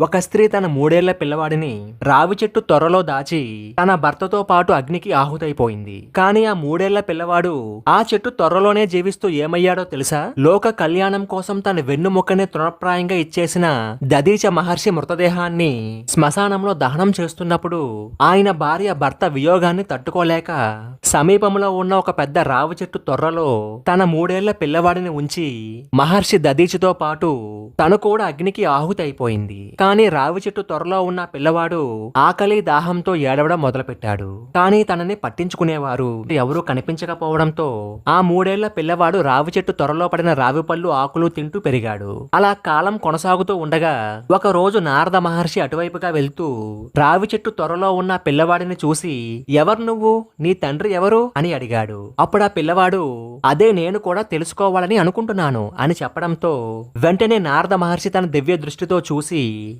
ఒక స్త్రీ తన మూడేళ్ళ పిల్లవాడిని రావి చెట్టు త్వరలో దాచి తన భర్తతో పాటు అగ్నికి ఆహుతైపోయింది. కానీ ఆ మూడేళ్ళ పిల్లవాడు ఆ చెట్టు త్వరలోనే జీవిస్తూ ఏమయ్యాడో తెలుసా? లోక కళ్యాణం కోసం తన వెన్నుముక్కని తృణప్రాయంగా ఇచ్చేసిన దదీచ మహర్షి మృతదేహాన్ని శ్మశానంలో దహనం చేస్తున్నప్పుడు ఆయన భార్య భర్త వియోగాన్ని తట్టుకోలేక సమీపంలో ఉన్న ఒక పెద్ద రావి చెట్టు త్వరలో తన మూడేళ్ళ పిల్లవాడిని ఉంచి మహర్షి దదీచితో పాటు తను కూడా అగ్నికి ఆహుతైపోయింది. కానీ రావి చెట్టు త్వరలో ఉన్న పిల్లవాడు ఆకలి దాహంతో ఏడవడం మొదలుపెట్టాడు. కానీ తనని పట్టించుకునేవారు ఎవరూ కనిపించకపోవడంతో ఆ మూడేళ్ళ పిల్లవాడు రావి చెట్టు త్వరలో పడిన రావి పళ్ళు ఆకులు తింటూ పెరిగాడు. అలా కాలం కొనసాగుతూ ఉండగా ఒక రోజు నారద మహర్షి అటువైపుగా వెళ్తూ రావి చెట్టు త్వరలో ఉన్న పిల్లవాడిని చూసి ఎవరు నువ్వు? నీ తండ్రి ఎవరు? అని అడిగాడు. అప్పుడు ఆ పిల్లవాడు అదే నేను కూడా తెలుసుకోవాలని అనుకుంటున్నాను అని చెప్పడంతో వెంటనే నారద మహర్షి తన దివ్య దృష్టితో చూసి